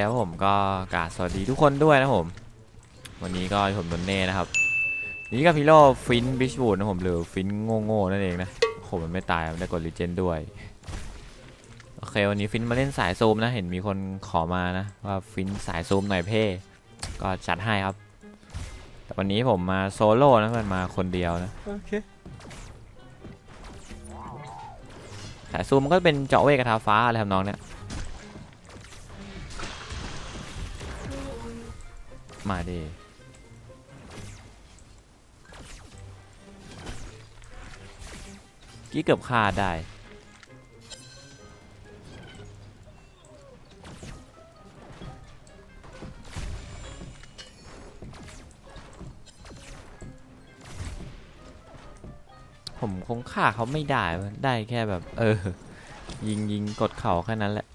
เคครับผมก็กราบสวัสดีทุกคนด้วยนะผม วันนี้ก็ผมโดนเน่นะครับ นี่กับพีโร่ฟินบิชบูดนะผมหรือฟินโง่ๆนั่นเองนะโหมันไม่ตายมันได้กดรีเจนด้วยโอเควันนี้ฟินมาเล่นสายซูมนะเห็นมีคนขอมานะว่าฟินสายซูมหน่อยเพ่ก็จัดให้ครับ แต่วันนี้ผมมาโซโล่นะมันมาคนเดียวนะโอเคสายซูมมันก็เป็นเจาะเวทกระทาฟ้าอะไรทำนองเนี้ย มาดิกี้เกือบฆ่าได้ ผมคงฆ่าเขาไม่ได้ ได้แค่แบบ เออ ยิงยิงกดเข่าแค่นั้นแหละ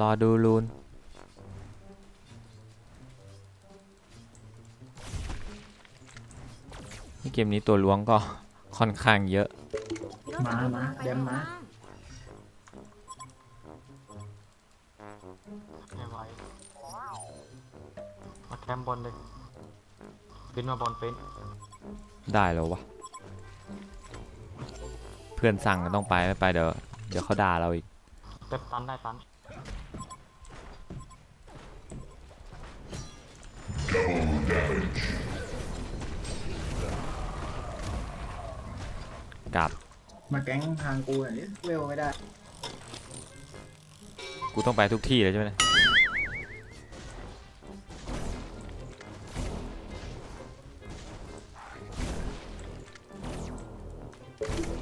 รอดูลูนนี่เกมนี้ตัวล้วงก็ค่อนข้างเยอะ มามาเดี๋ยวมาไม่ไหวมาแคมป์บอลเลยฟินมาบอลฟินได้แล้ววะ เพื่อนสั่งก็ต้องไปไม่ไปเดี๋ยว เดี๋ยวเขาด่าเราอีกเต็มตันได้ตัน กลับ มาแก๊งทางกูหน่อยดิเวลไม่ได้ กูต้องไปทุกที่เลยใช่ไหมเนี่ย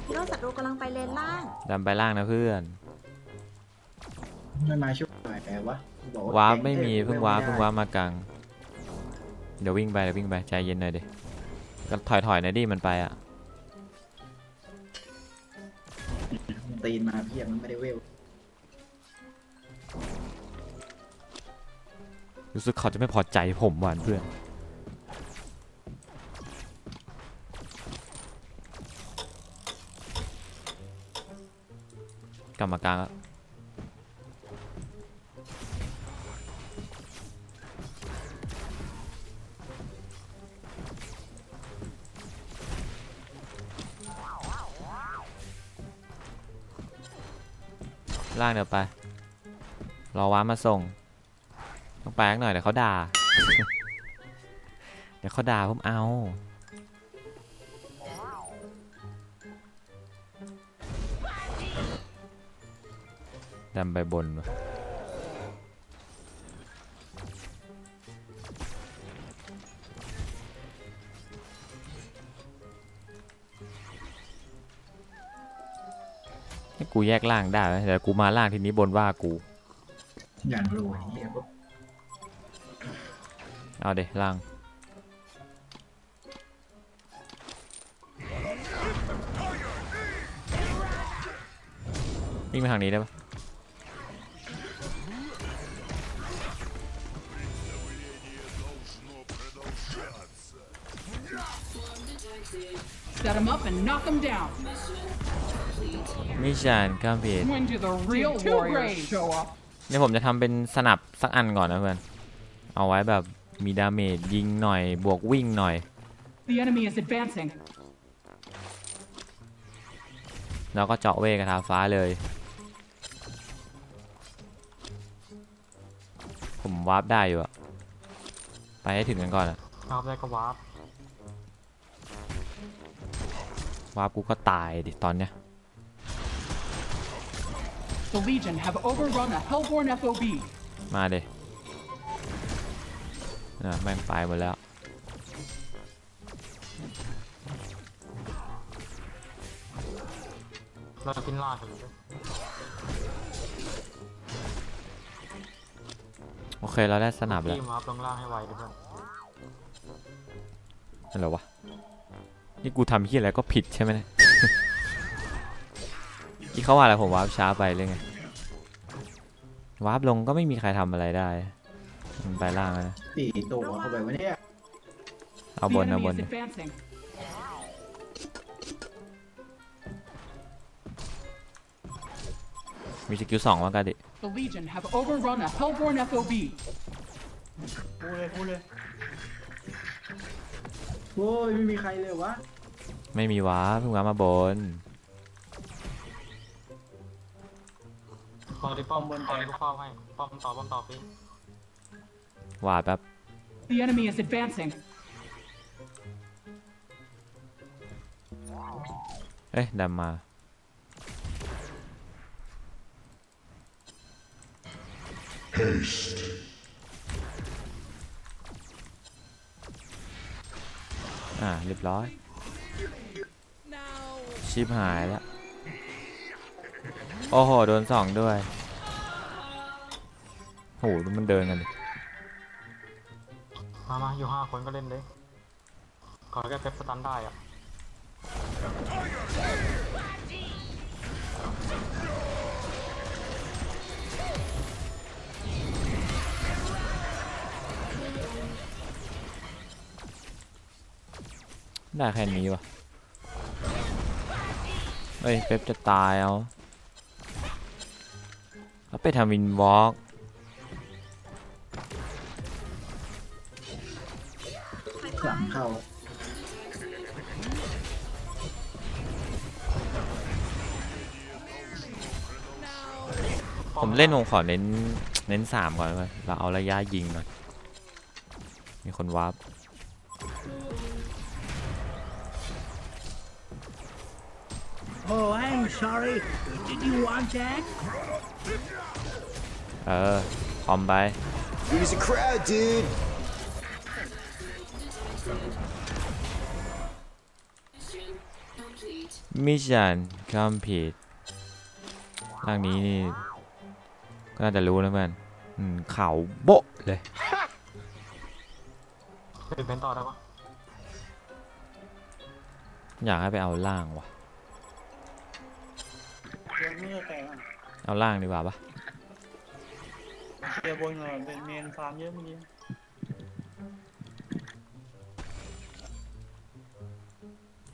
ฮีโร่ศัตรูกำลังไปเลนล่าง ดันไปล่างนะเพื่อน ไม่มาช่วยหน่อยแปลวะบอกว้าร์ปแก๊ไม่มีอ้ยเพิ่งวลว้าร์ปด้เพิ่งว้าร์ปมากลาง เดี๋ยววิ่งไปเดี๋ยววิ่งไปใจเย็นหน่อยดิก็ถอยถอยหน่อยดิมันไปอะตีนมาเพียบมันไม่ได้เวลรู้สึกเขาจะไม่พอใจผมหวานเพื่อนกลับมากลางแล่างเดี๋ยวไป รอว้ามาส่ง ต้องไปสักหน่อยเดี๋ยวเขาด่า เดี๋ยวเขาด่าผมเอาดำไปบนวะ ให้กูแยกล่างได้ไหมเดี๋ยวกูมาล่างทีนี้บนว่ากู อย่างรวยเฮียปุ๊บเอาเดล่าง วิ่งไปทางนี้ได้ปะ มิชานข้ามเพจ When do the real warriors show up? เนี่ยผมจะทำเป็นสนับสักอันก่อนนะเพื่อน เอาไว้แบบมีดาเมจยิงหน่อย บวกวิ่งหน่อย The enemy is advancing. แล้วก็เจาะเวกระทาฟ้าเลย ผมวาร์ปได้อยู่อะไปให้ถึงกันก่อนอะเอาได้ก็วาร์ปวาร์ปกูก็ตายดิตอนเนี้ย The Legion have overrun a Hellborn FOB. มาเดนะแม่งไปหมดแล้วเราจะฟินล่างกันเลยโอเคเราได้สนับแล้วทีมวาร์ปลงล่างให้ไวด้วยเพื่อนนั่นเหรอวะ นี่กูทำที่อะไรก็ผิดใช่ไหมเนี่ย ที่เขาว่าอะไรผมวาร์ปช้าไปเลยไงวาร์ปลงก็ไม่มีใครทำอะไรได้มันไปล่างแล้วนะตีตัวเข้าไปวะเนี่ยเอา The บนเอา enemy บ is น advancing. มีสกิลสองว่ากาดิ The Legion have overrun a Hellborn FOB. พูดเลยพูดเลยโอ้ยไม่มีใครเลยวะไม่มีวะเพิ่งว้ามาบน คอที่ป้อมบนตอนนี้ก็เฝ้าให้ป้อมต่อป้อมต่อพี่วาดแป๊บ The enemy is advancing. เอ้ยดำมา อ่าเรียบร้อย ชิปหายแล้ว โอ้โห โดนสองด้วยโหดูมันเดินกันดิมามาอยู่ห้าคนก็เล่นเลยขอแค่เป๊ปสตันได้อะได้แค่นี้วะเฮ้ยเป๊ปจะตายเอา แล้วไปทำวินวอล์กหลังเข้าผมเล่นผมขอเน้นเน้นสามก่อนเลยเราเอาระยะยิงก่อนมีคนวาร์ป Oh, I'm sorry. Did you want that? เออคอมไป Use a crowd, dude. มิชชั่นคอมพีทร่างนี้นี่ ก็น่าจะรู้นะเพื่อนอืมเขาโบะเลยเป็นเป็นต่อได้ปะอยากให้ไปเอาล่างว่ะ เดี๋ยวมือแตกอะ เอาล่างดีกว่าปะเดี๋ยวบนก่อนเป็นเมนฟาร์มเยอะเมื่อกี้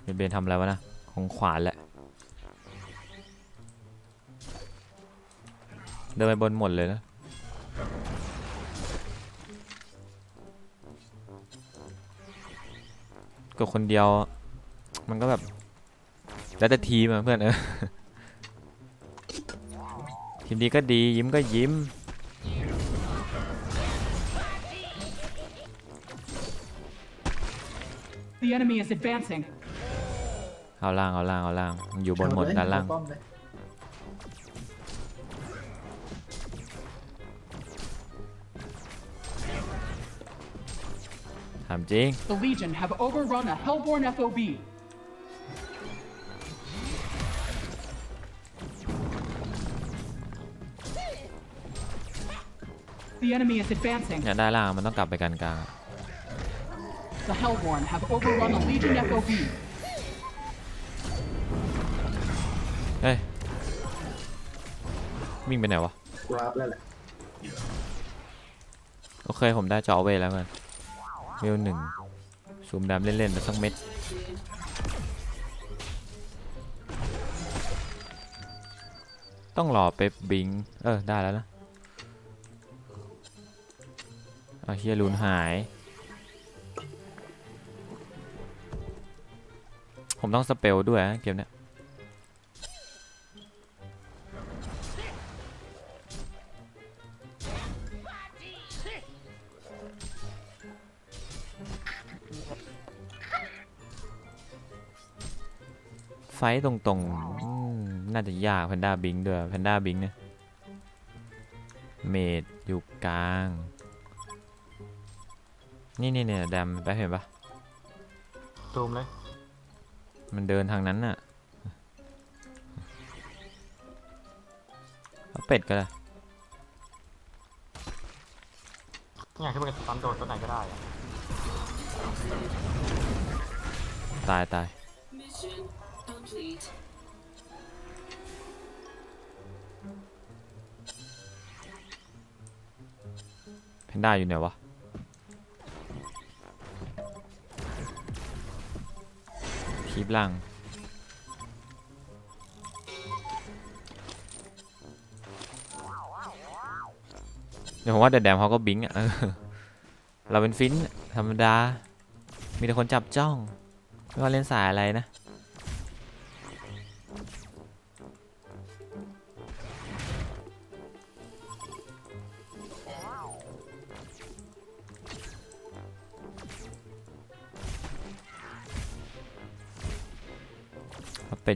เบนเบนทำอะไรวะนะของขวานแหละ เดินไปบนหมดเลยนะก็คนเดียว มันก็แบบ แล้วแต่ทีมอะเพื่อนเออ ทีมดีก็ดียิ้มก็ยิ้ม The enemy is advancing. เอาล่างเอาล่างเอาล่างมันอยู่บนหมดเอเลยด้านล่างเอป้อมเลยถามจริง The Legion have overrun a Hellborn FOB. The enemy is advancing. อยากได้ล่างมันต้องกลับไปกันกลางอะ The Hellborn have overrun a Legion FOB. เฮ้ยวิ่งไปไหนวะ วาร์ปแล้วแหละโอเค ผมได้จอเวแล้วกันเวลหนึ่งซูมดำเล่นๆไปสักเม็ด ต้องรอเป๊ปบิงเออ ได้แล้วนะ เอาเฮียลูนหาย ผมต้องสเปลด้วยนะเกมเนี้ยไฟต์ตรงๆ น่าจะยากแพนด้าบิงด้วยแพนด้าบิงเนี่ย เมดอยู่กลาง นี่นี่เนี่ยแดมไปเห็นปะซูมเลย มันเดินทางนั้นน่ะเอาเป็ดก็ได้อย่างที่มันสตันโดนตัวไหนก็ได้อะตายตาย Mission complete. แพนด้าอยู่ไหนวะีบลัง เดี๋ยวผมว่าแดดแดมเขาก็บิงอะเราเป็นฟินธรรมดา มีแต่คนจับจ้อง ไม่ว่าเล่นสายอะไรนะ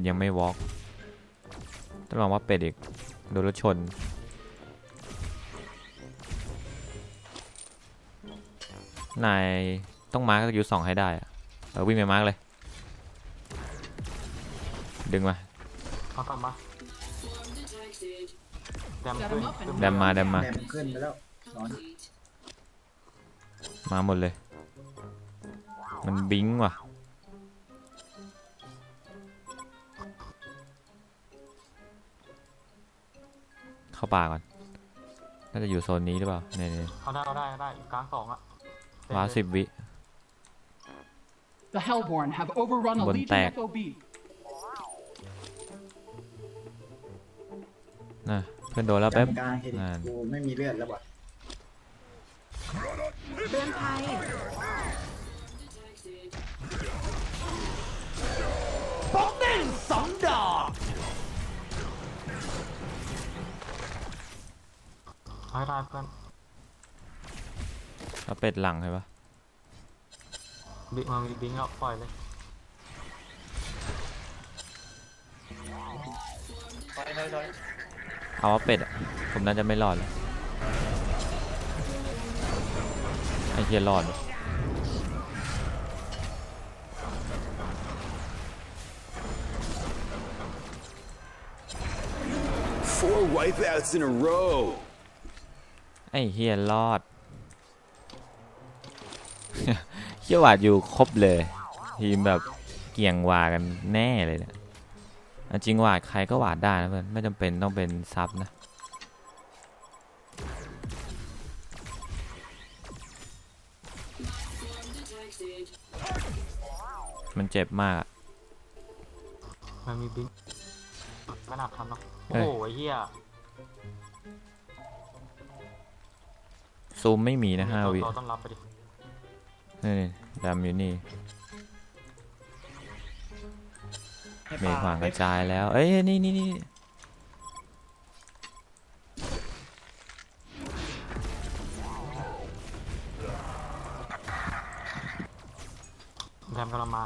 ยังไม่วอล์กต้องลองว่าเป็ดอีกโดนรถชน นายต้องมาร์กยูสองให้ได้อะเออวิ่งไปมาร์กเลย ดึงมาเอากลับมา Form detected. แดม Set ขึ้น him up and แดมมาแดมมาแดมขึ้นไปแล้วร้อน Complete. มาหมดเลย มันบิงว่ะ เข้าป่าก่อน น่าจะอยู่โซนนี้หรือเปล่าเนี่ยเนี่ยเอาได้เอาได้เอาได้อยู่กลางสองอะว้าวสิบวิ The Hellborn have overrun a One Legion tag. FOB. นะเพื่อนโดนแล้วแป๊บ จำกลางเห็นนั่น กูไม่มีเลือดแล้วว่ะเตือนภัย ให้ได้เพื่อนแล้วเป็ดหลังใช่ปะบิงมามีบิงแล้วปล่อยเลยถอยถอยถอยเอาว่าเป็ดอะผมน่าจะไม่รอดแล้วไอ้เฮียรอดว่ะ Four wipeouts in a row. ไอ้เฮียรอดเฮียหวาดอยู่ครบเลย ทีมแบบเกี่ยงหวากันแน่เลยเนี่ยเอาจริงหวาดใครก็หวาดได้นะเพื่อนไม่จำเป็นต้องเป็นซับนะ Form detected. มันเจ็บมากอะมันมีบิงไม่น่าทันหรอกเอ้โอ้ยโหไอ้เหี้ย ซูมไม่มีนะห้าวิตัวต้อนรับไปดินี่นี่ดำอยู่นี่ให้เมปลฆขวางกระจายแล้ว เอ้ยนี่นี่นี่แดมกำลังมา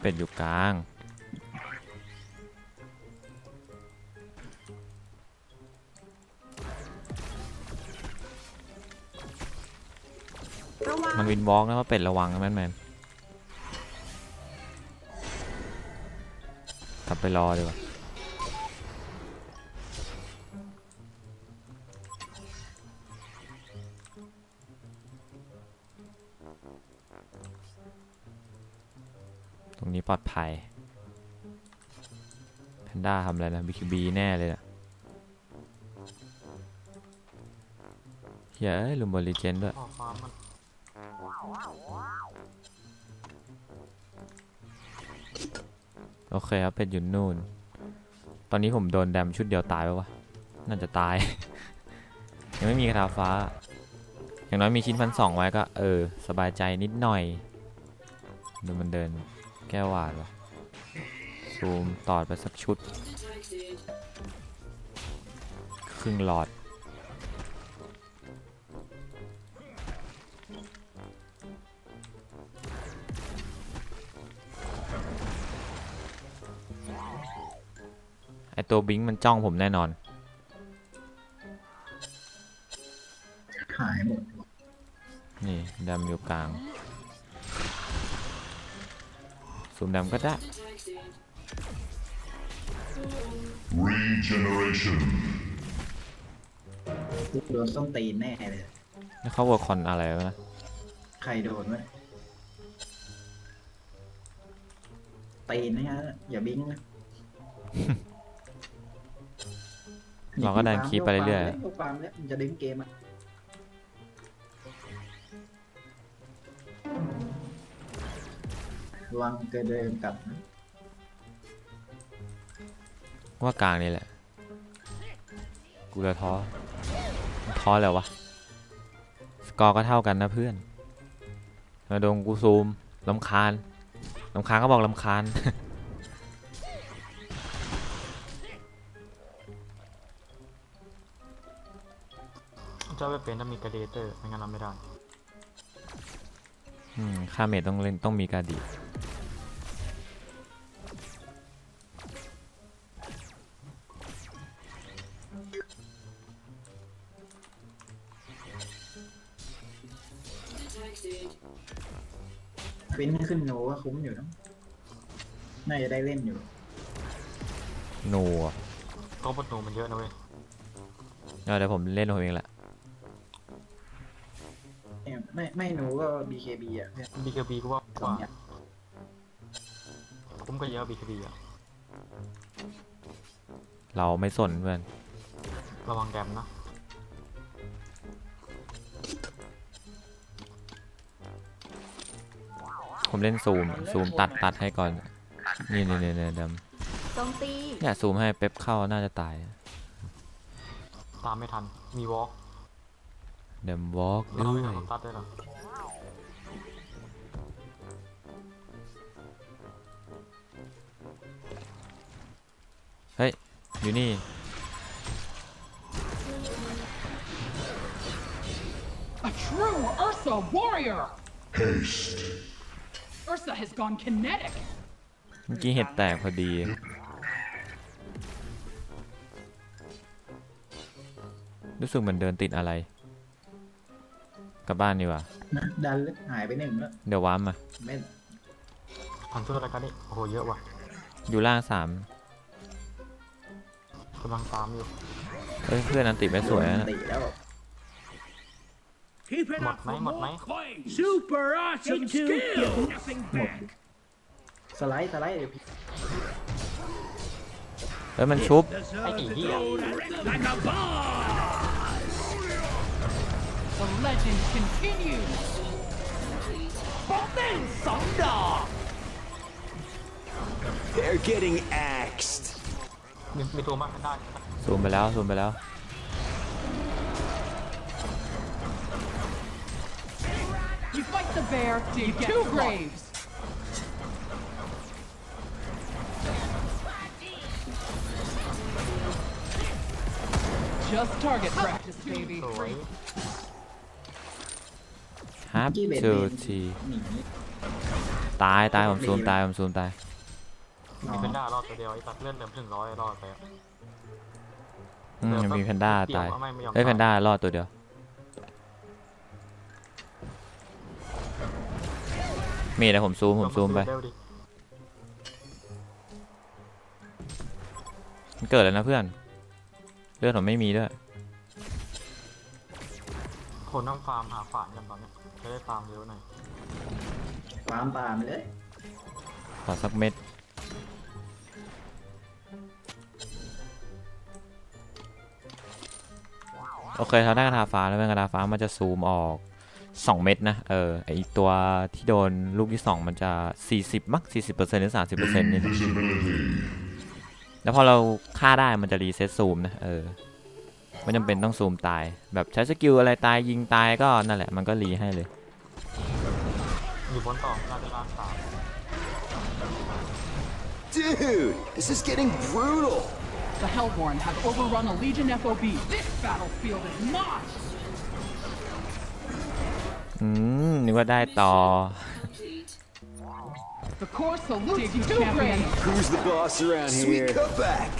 เป็ดอยู่กลาง ระวังมันวินวอล์กนะว่าเป็ดระวังนะแมนแมนกลับไปรอดีกว่า ตรงนี้ปลอดภัยแพนด้าทำอะไรนะบีคิบีแน่เลยนะเฮ้ยเอ้ยลืมบอลลีเจนด้วยออกฟาร์มมันโอเคครับเป็ดอยู่นู่น ตอนนี้ผมโดนแดมชุดเดียวตายปะวะ น่าจะตาย ยังไม่มีคาถาฟ้า อย่างน้อยมีชิ้นพันสองไว้ก็ เออ สบายใจนิดหน่อย ดูมันเดิน แก้วหวาดวะซูมตอดไปสักชุด ครึ่งหลอด ไอตัวบิงค์มันจ้องผมแน่นอน ซูมดำก็ได้ Detected. Regeneration. กูโดนส้มตีนแน่เลย แล้วเขาเวอร์คอนอะไรวะนะใครโดนวะตีนนะฮะอย่าบิ้งนะเราก็ดันคีปไปเรื่อยๆฟาร์มแล้วมันจะดึงเกมอะ ระวังเกิดเดินกลับนะว่ากลางนี่แหละ กูจะท้อท้อแล้ววะ สกอร์ก็เท่ากันนะเพื่อนมาดงกูซูมลำคาญลำคาญก็บอกลำคาญเจ้าไปเป็นถ้ามีกระเดเตอร์ไม่งั้นเราไม่ได้ อืมค่าเมทต้องเล่นต้องมีการดี คุ้มอยู่นะน่าจะได้เล่นอยู่หนัวโต๊ะประตูมันเยอะนะเว้ยเอาเดี๋ยวผมเล่นผมเองแหละ ไม่ไม่หนูก็ BKB อะเพื่อน BKB ก็ว่าสกองว่าอย่างคุ้มก็เยอะ BKB อะเราไม่สนเพื่อนระวังแดมนะ ผมเล่นซูมซูมตัดตัดให้ก่อน นี่นี่นี่นี่ดโจมตีำเนี่ยซูมให้เป๊ปเข้าน่าจะตายตามไม่ทัน มีวอล์กเดมวอล์กเราด้วไม่ยทันผมตัดได้หรออยู่นี่ A true Ursa warrior! Ursa has gone kinetic. เมื่อกี้เห็ดแตกพอดี รู้สึกเหมือนเดินติดอะไร กลับบ้านดีกว่านะดันเลยหายไปหนึ่งแล้วเดี๋ยวว้ามมา ไม่ทันทุกรายการนี่โอ้โหเยอะว่ะอยู่ล่างสามกำลังตามอยู่เอ้ยเพื่อนอันติไม่สวยนะ ตีแล้ว Keep it Một up máy, for một more máy. coins. Super awesome to give nothing back. สไลด์สไลด์เดี๋ยวพี่เอ้ยมันชุบ Deserve Hey, to here. go like a boss. The legend continues. They're getting axed. มีมีตัวมากได้ซูมไปแล้วซูมไปแล้ว fight the bear, dig two graves. Just target practice, baby. สวยฮับกี้เบดทูเบนทีหนีตายตายผมซูมตายผมซูมตายมีเพนด้ารอดตัวเดียวไอ้ตัดเลือดเหลือถึงร้อยรอดไปอะอืมยังมีแพนด้าตายเดี๋วไม่ไม่ยอมเอ้ยแพนด้ารอดตัวเดียว มีแต่ผมซูมผมซูมไป เร็วดิมันเกิดแล้วนะเพื่อน เลือดผมไม่มีด้วย คนต้องฟาร์มหาฝานกันตอนเนี้ยจะได้ฟาร์มเร็วหน่อยฟาร์มตามไปเลยขอสักเม็ด โอเคเขาได้กระทาฟ้าแล้วเป็นกระทาฟ้ามันจะซูมออก 2 เม็ดนะ เออไอตัวที่โดนลูกที่ 2 มันจะ 40 มั้ง40%หรือ 30%นี่แหละแล้วพอเราฆ่าได้มันจะรีเซ็ตซูมนะ เออไม่จำเป็นต้องซูมตาย แบบใช้สกิลอะไรตายยิงตายก็นั่นแหละมันก็รีให้เลย อยู่บนต่อน่าจะล้านสาม Dude, this is getting brutal. The Hellborn have overrun a Legion FOB. This battlefield is not. อืมนึกว่าได้ต่อ Complete. The core salutes you, champion. Who's the boss around Sweet here? cutback.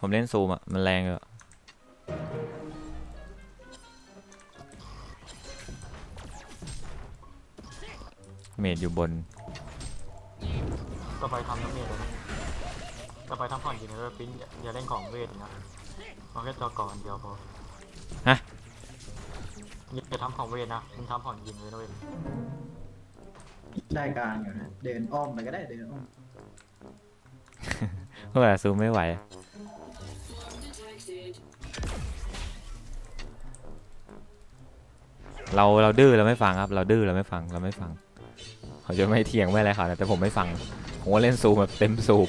ผมเล่นซูมอะ มันแรงอะเมดอยู่บน ต่อไปทำน้ำเมจเลยนะต่อไปทำผ่อนยิงเลยปิ้นอย่าอย่าเล่นของเวทนะเอาแค่จอก่อนเดียวพอฮะ อย่าทำของเวทนะมันทำผ่อนยิงเลยนะเว้ยได้กลางอยู่นะเดินอ้อมไปก็ได้เดินอ้อมเมื่อไหร่ซูมไม่ไหว Detected. เราเราดื้อเราไม่ฟังครับ เราดื้อเราไม่ฟังเราไม่ฟัง เขาจะไม่เถียงไม่อะไรเขานะแต่ผมไม่ฟังผมก็เล่นซูมแบบเต็มสูบ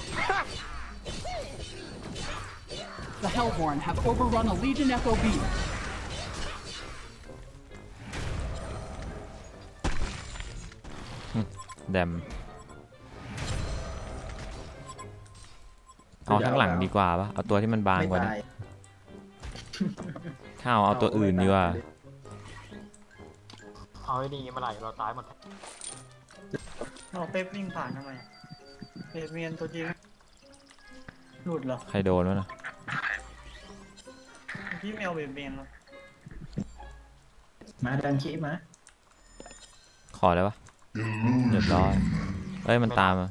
The Hellborn have overrun a Legion FOB. แดมเอาข้างหลังดีกว่าปะเอาตัวที่มันบางไม่กว่าตานี้ยถ้าเอาเอาตัวอื่นดีกว่า เอาไอ้นี่เมื่อไหร่เราตายหมดเราเป๊ปวิ่งผ่านทำไมเป๊ปเมียนตัวจริงหลุดเหรอใครโดนวะนะพี่แมวเบเบนเหรอมาดันคิมา ขอได้ปะ เรียบร้อยเอ้ยมันตามมา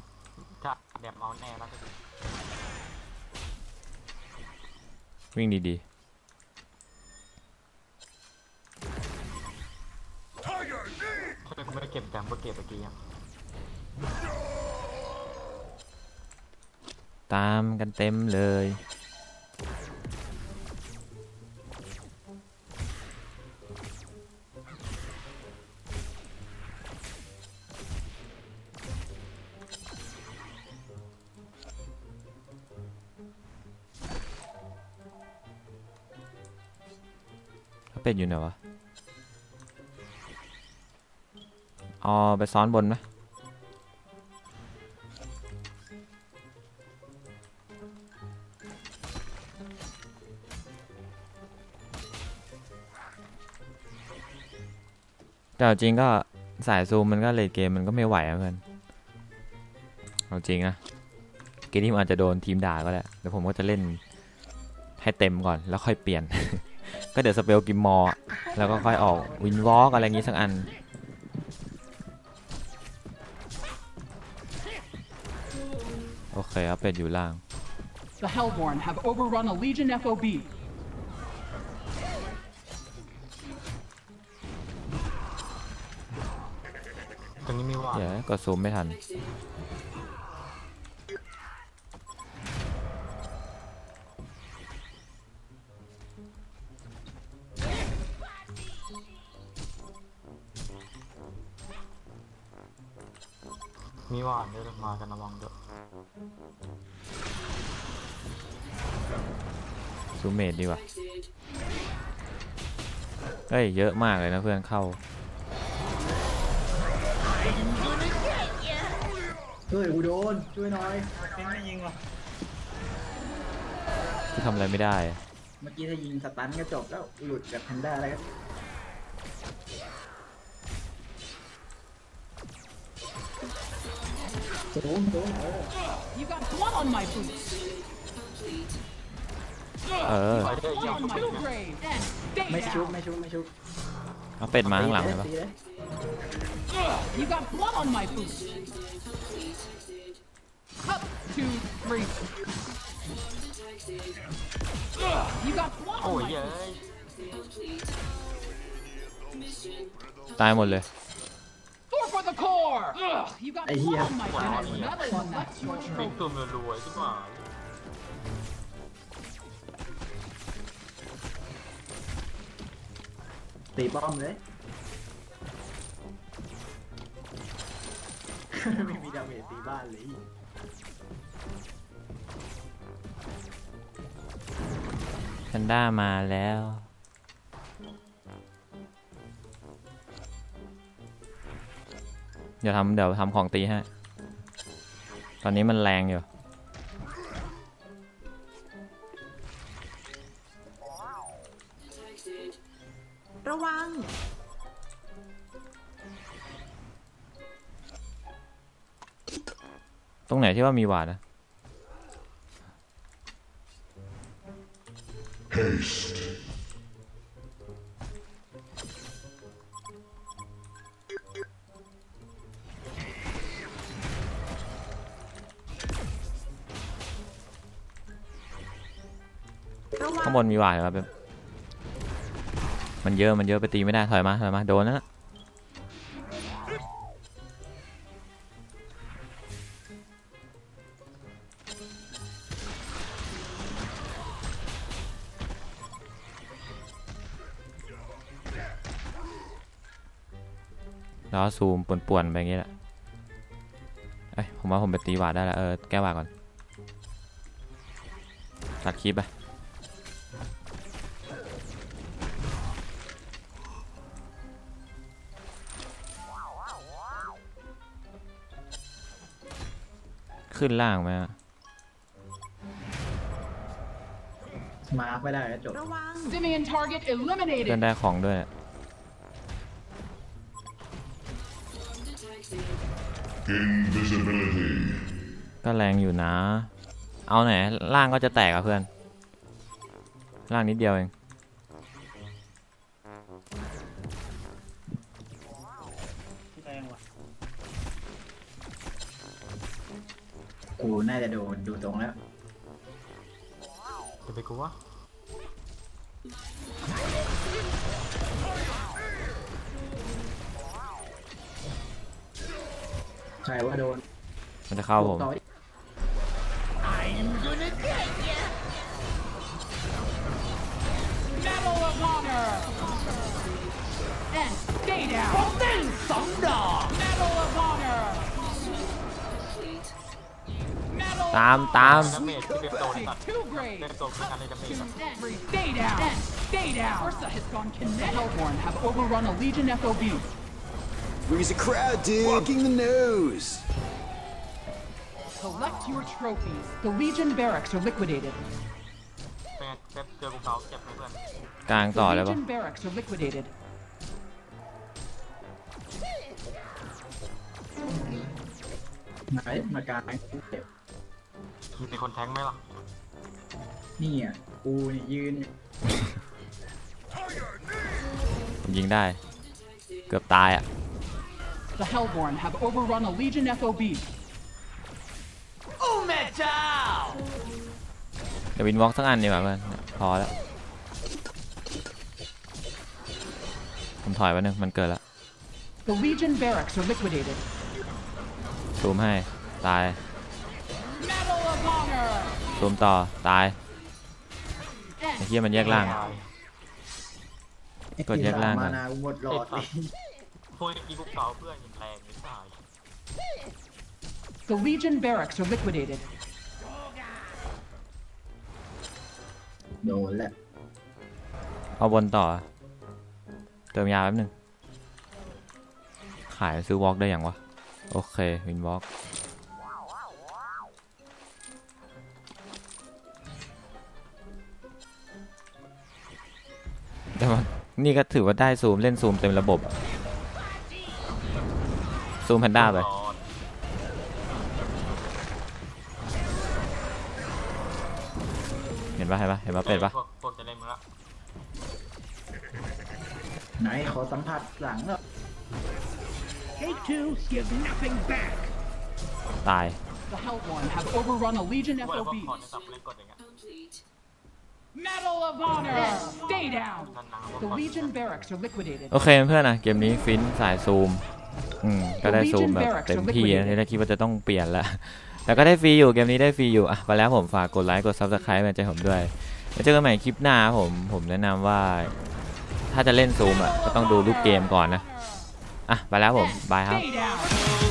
ถ้าแดมเอาแน่แล้วจะวิ่งดีถ้ากูไม่ได้เก็บแดมก็เก็บเมื่อกี้อะๆ ตามกันเต็มเลย เป็ดอยู่ไหนวะเอาไปซ้อนบนไหมแต่เอาจริงก็สายซูมมันก็เลดเกมมันก็ไม่ไหวอะเพื่อนเอาจริงนะเกมนี้มันอาจจะโดนทีมด่าก็ได้เดี๋ยวผมก็จะเล่นให้เต็มก่อนแล้วค่อยเปลี่ยน ก็เดี๋ยวสเปลกิมมอร์แล้วก็ค่อยออกวินวอล์กอะไรอย่างงี้สักอัน โอเคครับเป็ดอยู่ล่าง The Hellborn have overrun a Legion FOB. ตรงนี้มีว่าเดี๋ยวกดซูมไม่ทัน มีว่าเดี๋ยวมากันระวังด้วยซูมเมดดีกว่า Detected. เฮ้ย เยอะมากเลยนะเพื่อนเข้า เฮ้ยกูโดนช่วยหน่อยเป๊ปไม่ยิงหรอที่ทำอะไรไม่ได้อะเมื่อกี้ถ้ายิงสตันก็จบแล้วหลุดกับแพนด้าอะไรก็ โดนโดนเออ You got blood on my boots. เออไปได้ยัง On my grave. And stay ไม่ชุบ down. ไม่ชุบ ไม่ชุบเอาเป็ดมาข้างหลังเลยปะตีเลย You got blood on my boots. Up, two, three. You got blood โอ้ on ย my เย้ boots. ยตายหมดเลย Four for the core. You got Hey, blood yeah. on my Wow, boots. yeah. Never left your วิ่ง trophy. ตุ่มรวยๆขึ้นมาตีป้อมเลย ไม่มีดาเมจตีบ้านเลย แพนด้ามาแล้ว เดี๋ยวทำเดี๋ยวทำของตีให้ ตอนนี้มันแรงอยู่ Detected. ระวัง ตรงไหนที่ว่ามีหวาดนะร ข้างบนมีหวาดเหรอครับมันเยอะมันเยอะไปตีไม่ได้ถอยมาถอยมาโดนนะแล้วซูมป่วนๆไปอย่างงี้แหละผมว่าผมไปตีหวาดได้แล้ว เออ แก้หวาดก่อน ตัดคลิปไป ขึ้นล่างไหมอะมาร์คไม่ได้ก็จบระวัง Simeon target เพื่อน eliminated. ได้ของด้วย Detected. ก็แรงอยู่นะ เอาไหนล่างก็จะแตกอะเพื่อน ล่างนิดเดียวเอง น่าจะโดนดูตรงแล้วจะไปกลัวใช่ว่าโดนมันจะเข้าผม ต่อดิ ตามตาม ดาเมจที่เป็นโดนตัด Two grades. เป็นโดนคือการในดาเมจอะ And stay down. And stay down. Ursa has gone kinetic. The Hellborn have overrun a Legion FOB. Brings a crowd, dude. Fucking the nose. Collect your trophies. The Legion barracks are liquidated. เป็นไงเซฟเจอกูเกาเจ็บไหมเพื่อน กลาง The ต่อเลยปะ Legion barracks are liquidated. ไหนมากลางกูเจ็บ มีคนแทงไหมล่ะนี่อะกูนี่ยืนอยู่ผมยิงได้ เกือบตายอะ The Hellborn have overrun a Legion FOB. เดี๋ยววินวอล์กสักอันดีกว่าเพื่อนพอแล้ว ผมถอยไว้หนึ่งมันเกิดแล้ว The Legion barracks are liquidated. ซูมให้ ตาย Medal of Honor. ซูมต่อ ตาย And ไอ้เหี้ยมันแยกล่างตายไอ้กดแยกล่างก่มาอน นากูหมดหลอดเลยพวกนี้กูเกาเพื่อนยิงแรงนิดหน่อย the Legion barracks are liquidated. โดนแล้วเอาบนต่อ เติมยาแป๊บหนึง ขายซื้อวอล์กได้อย่างวะ โอเค วินวอล์ก แต่ว่านี่ก็ถือว่าได้ซูมเล่นซูมเต็มระบบอะซูมแพนด้าไปรอดเห็นปะเห็นปะเห็นปะเป็ดปะพวกพวกจะเล่นมึงละไหนขอสัมผัสหลังแล้ว Take two, give nothing back. ตาย The Hellborn have overrun a Legion พวกเราก็ FOB. ขอในสับเล่นกดอย่างเงี้ย Complete. Medal of Honor. Stay down. นานๆ The Legion barracks are liquidated. โอเคเพื่อนๆนะเกมนี้ฟินสายซูมอืมก็ได้ซูมแบบเต็มที่นะที่แรกคิดว่าจะต้องเปลี่ยนแล้วแต่ก็ได้ฟรีอยู่เกมนี้ได้ฟรีอยู่อะไปแล้วผมฝากกดไลค์กด Subscribe เป็นใจผมด้วยแล้วเจอกันใหม่คลิปหน้าผมผมแนะนำว่า ถ้าจะเล่นซูมอะก็ต้องดูรูปเกมก่อนนะอะไปแล้วผมบายครับ Stay down.